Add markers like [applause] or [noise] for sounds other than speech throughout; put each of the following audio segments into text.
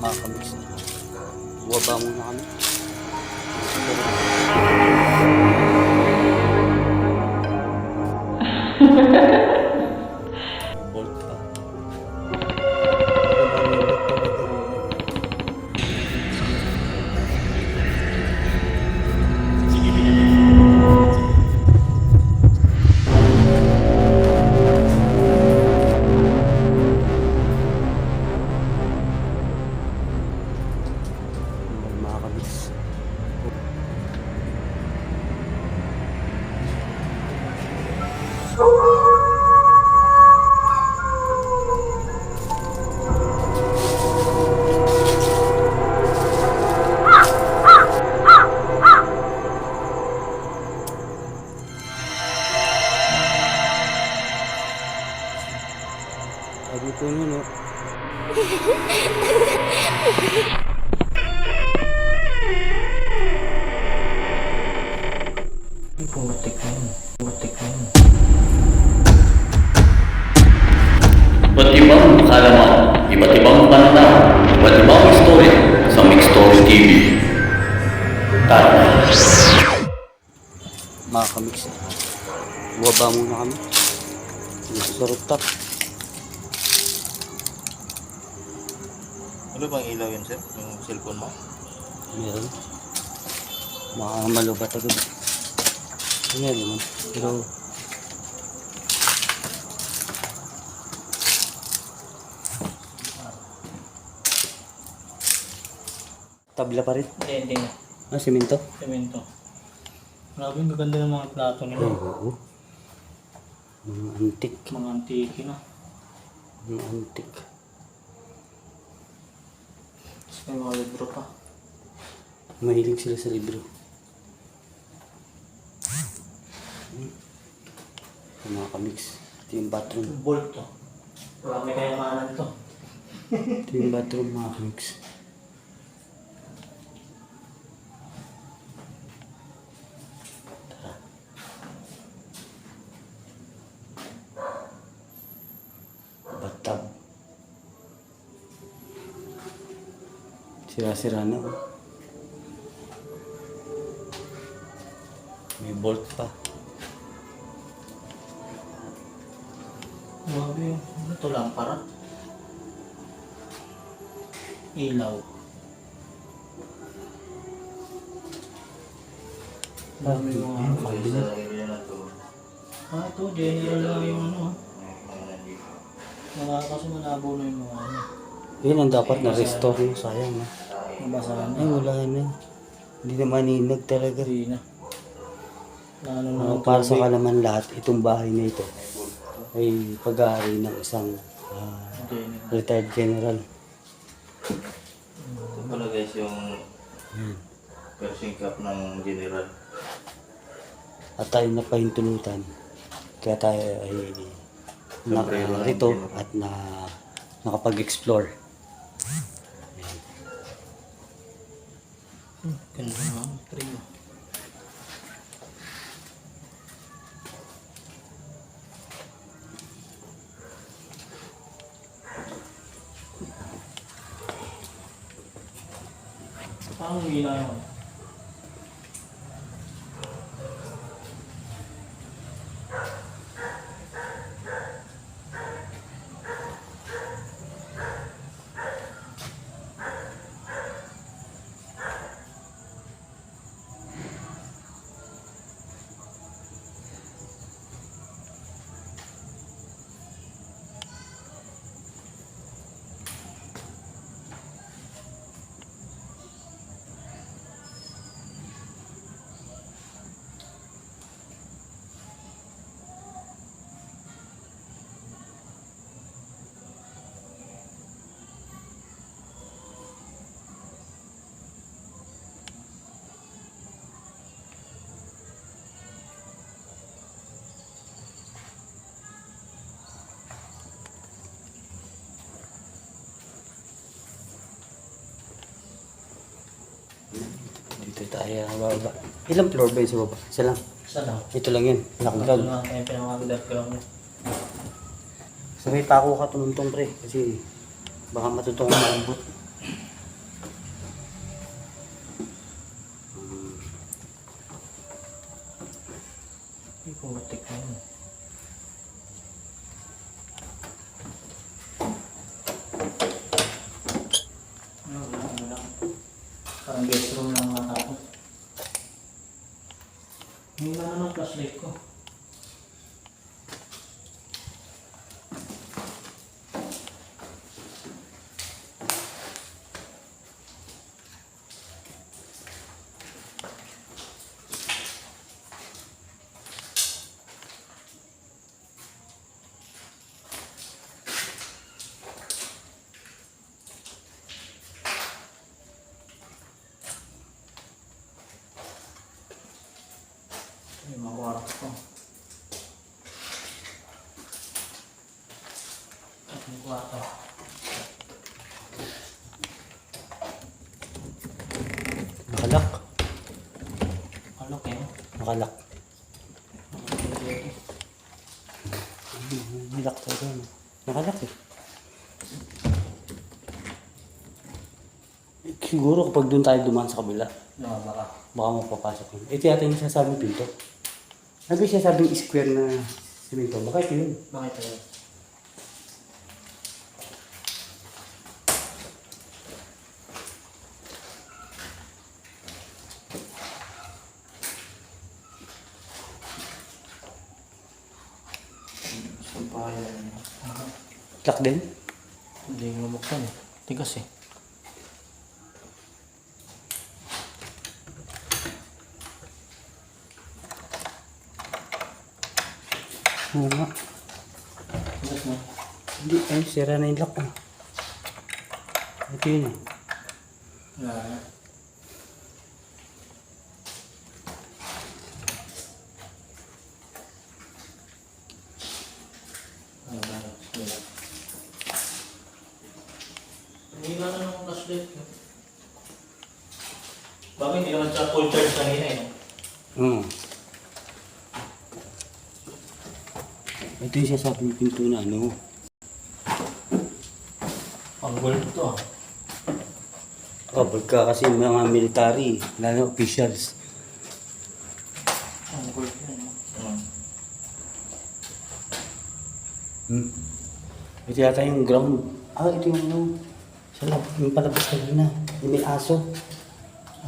mga kamix. Buwaba muna kami. Rooftop. Ano bang ilaw yun, sir? Yung cellphone mo? Meron. Baka malubat agad. Meron naman. Pero tabla pa rin. Hindi, hindi na. Ah, simento? Semento. Grabe, gaganda ng mga plato nila. oo. Mga antik. Mga antiki na. Mga antik. Tapos may mga libro pa. Mahilig sila sa libro. Yung mga kamix. Ito yung bathroom. Bolt to. Wala may kayamanan to. Ito yung bathroom mga kamix. Sira-sira na. May bolt pa. Grabe yun. Ano lang para? Ilaw. Dami yung mga Kabinet. Ah, ito, general lang yung ano ah. Malabo na yung mga ano. Yun ang dapat na-restore mo. Sayang na. Ay, na. wala na. Hindi na maninag talaga. Hindi na. Lalo na para sa kalaman lahat, itong bahay na ito ay pag-aari ng isang General. retired general. Ito pala guys yung Pershing Cup ng General. At tayo napahintulutan. Kaya tayo ay ng narito general. at na nakapag-explore. Ganda Tayo bababa. Ilang floor ba yun sa baba? Isa lang. Isa lang. Ito lang yun. Ito Nakagag. lang yung pinamagdap ko lang. Sa may pako ka tumuntong pre. Kasi baka matutungan maambot. Yung kwarto. Nakalak. Ano kayo? Nakalak. Nilak talaga. no? Nakalak eh. Eh, Siguro kapag doon tayo dumaan sa kabila, No, baka. baka mapapasok yun. Ito yata yung sinasabing pinto. Ano ba yung sinasabing square na simento? Baka ito yun. Bakit tayo? Sampayan. Lock din? Hindi yung lumuksan eh. Tigas eh. Oo nga. Tigas na. Hindi, ay, sira na yung lock. ah. Ito yun eh. Na. Ano ba? Wala. Hindi na lang ng flashlight. no? Bakit hindi naman siya full charge kanina eh? Hmm. Ito yung sinasabing pinto na ano. Ang gold to ah. Kapag ka kasi mga military, lalo officials. Ang gold yan. Hmm. Hmm. Ito yata yung ground. Ah, ito yung ano. Sa lab, yung palabas kanina. Yung may aso.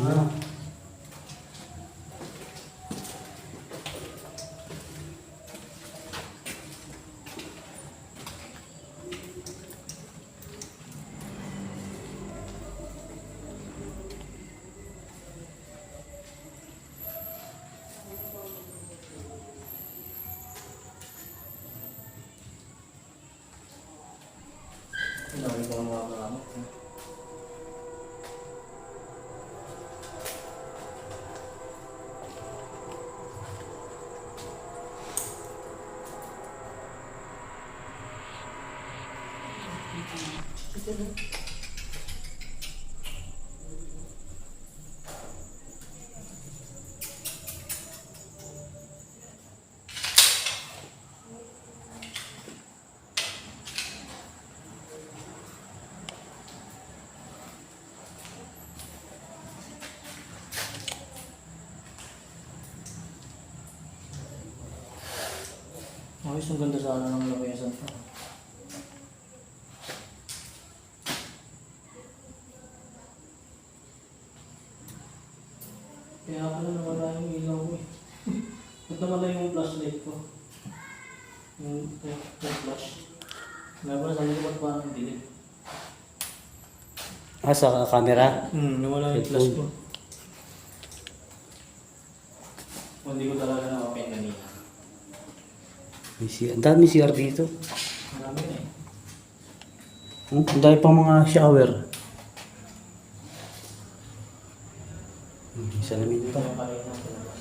Ah. Ang dami ko mga gamit. no? Ayos, ang ganda sana ng labayasan to. Kaya pala nawala yung ilaw ko eh. [laughs] Ba't nawala yung flashlight ko? Yung, yung, yung flash. Nga pala, sabi ko ba't parang dilim? Ah, sa camera? Hmm, nawala yung flash ko. O, Hindi ko talaga na-open kanina. May C- Ang dami CR dito. Marami na eh. Hmm, ang dami pang mga shower. Hmm, salamin Ito pa. yung kanina sa labas.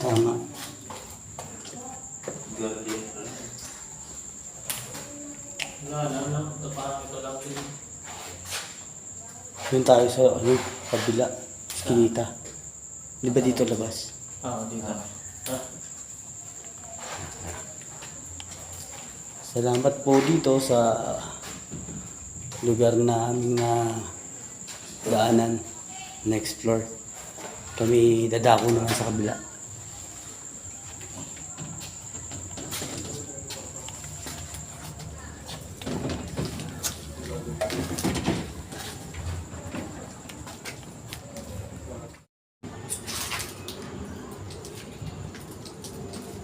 Tama. Guardian. Wala na, no? Ito parang ito lang din. Doon tayo sa ano, kabila. Skinita. Di ba dito labas? Ah, dito. Ah, Salamat po dito sa lugar na aming na daanan na explore. Kami dadako naman sa kabila.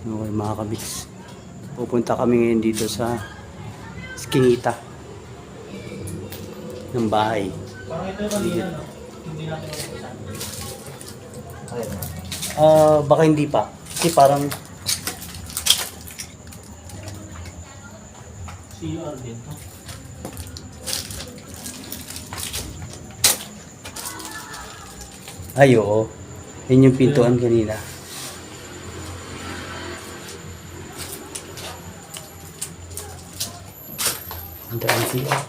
Okay mga kabits. Pupunta kami ngayon dito sa Skinita ng bahay. parang ito yung kanina, no? Hindi natin mabuksan. Ah, baka hindi pa. Kasi parang CR dito. Ay, oo. Yun yung pintuan kanina. Yung sinabas?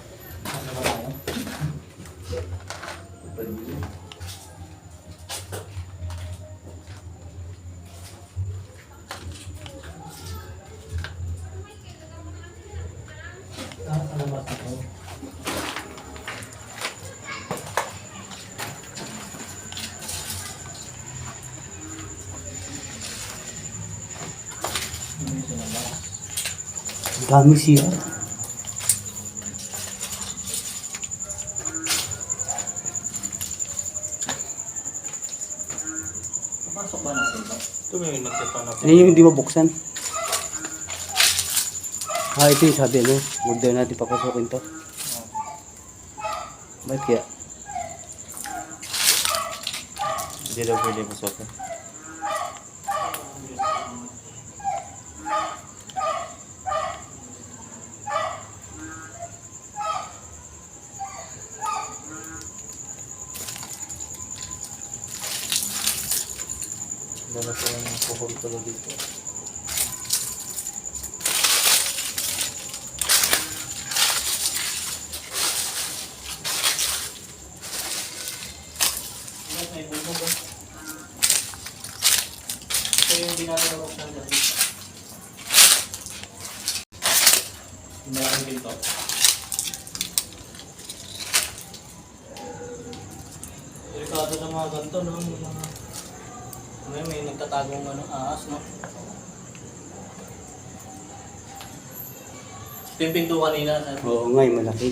Ang dami siya. Ano yung hindi mabuksan? Ah, ito yung sabi, ano? Huwag daw natin papasukin to. Ba't kaya? Hindi daw pwede pasokin. Wala pa yung puhol pala dito. May bumog oh. Ito yung ginagawa ko sa dati. Yung malaking pinto. Delikado sa mga ganito, no? Mga... May, may nagtatagong ano, ahas, no? Ito yung pinto kanina. Sabi. Oo nga, yung malaki.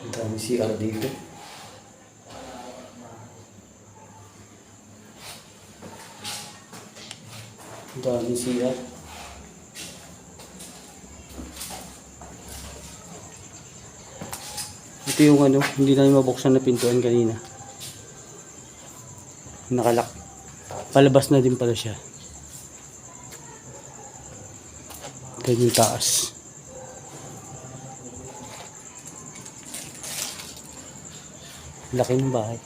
Ang dami CR dito. Ang dami CR. Ito yung ano, hindi namin mabuksan na pintuan kanina. Nakalak. Palabas na din pala siya. Ito yung taas. Laki ng bahay.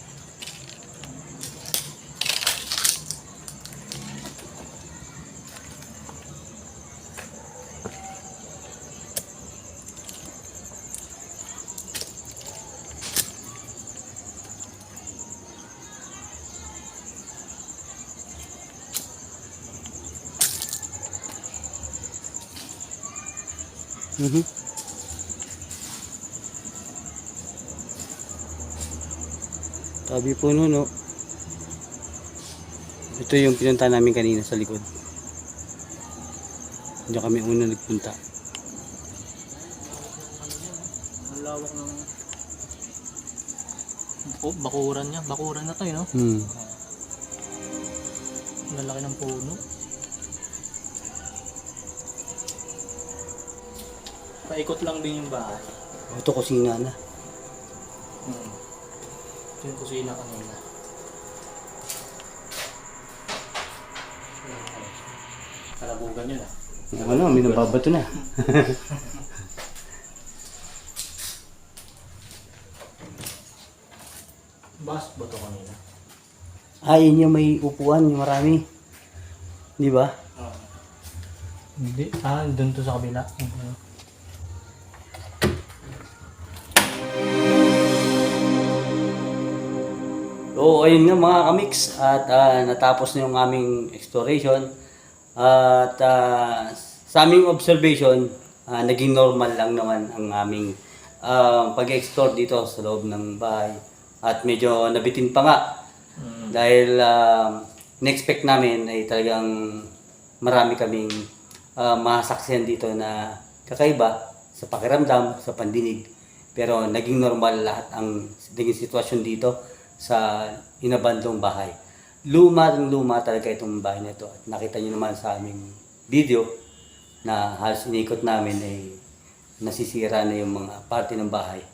Mhm. Tabi po no, no. Ito yung pinunta namin kanina sa likod. Diyan kami una nagpunta. Ang lawak ng... Oh, bakuran niya. Bakuran na to, eh, no? Hmm. Ang lalaki ng puno. Paikot lang din yung bahay. Ito kusina na. Hmm. Ito yung kusina kanina. Kalabugan yun ah. Ano, may nababato na. [laughs] Bas ba to kanina? Ah, yun yung may upuan, yung marami. Di ba? Hindi. Ah, dun to sa kabila. Ano? Oo, ayun nga mga kamix. At ah, natapos na yung aming exploration. At ah, sa aming observation, ah, naging normal lang naman ang aming ah, pag-explore dito sa loob ng bahay. At medyo nabitin pa nga. Dahil ah, in-expect namin ay talagang marami kaming uh, masaksihan dito na kakaiba sa pakiramdam, sa pandinig. Pero naging normal lahat ang naging sitwasyon dito sa inabandong bahay. Luma ng luma talaga itong bahay na ito. At nakita niyo naman sa aming video na halos inikot namin ay nasisira na yung mga parte ng bahay.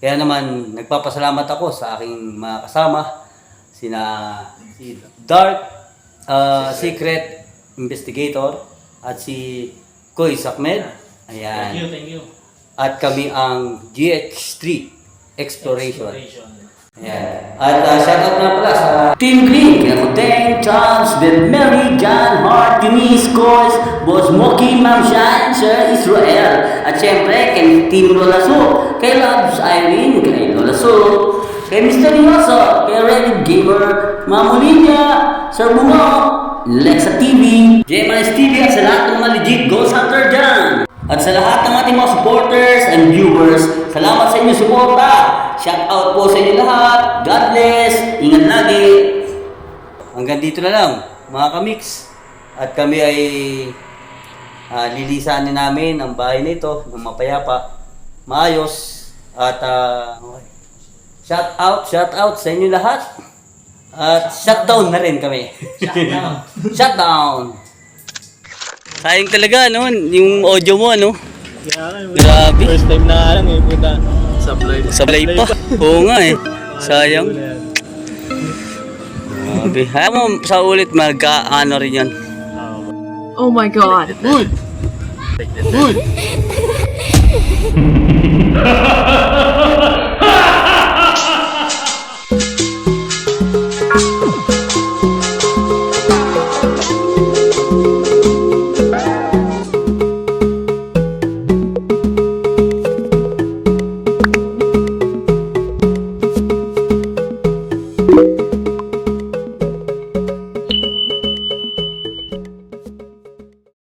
Kaya naman, nagpapasalamat ako sa aking mga kasama, sina si Dark uh, Secret Investigator at si Koy Sakmed. Thank you, Ayan. thank you. At kami ang GX3 Exploration. Exploration. Ayan. At uh, shoutout na pala sa Team Green, kaya Deng, Charles, Beth Mary, John, Hart, Denise, Coys, Boss Moki, Ma'am Shine, Sir Israel. At syempre, kay Team Lola Su, kay Loves Irene, kay Lola Su, kay Mr. Yoso, kay Reddit Gamer, Ma'am Olivia, Sir Bungo, Lexa TV, JMIS TV at sa lahat ng mga legit Ghost Hunter dyan. At sa lahat ng ating mga supporters and viewers, salamat sa inyong suporta. Shout out po sa inyo lahat. God bless. Ingat lagi. Hanggang dito na lang, mga kamix. At kami ay ah, lilisanin namin ang bahay na ito ng mapayapa, maayos. At ah, okay. shout out, shout out sa inyo lahat. At shutdown na rin kami. Shutdown. [laughs] shutdown. Sayang talaga, no? Yung audio mo, ano? Grabe. First time na lang eh, puta. Supply. Sablay pa. Oo nga eh. Sayang. Grabe. Ayaw mo sa ulit magka-ano rin yan. Oh my god. Good. [laughs] Good.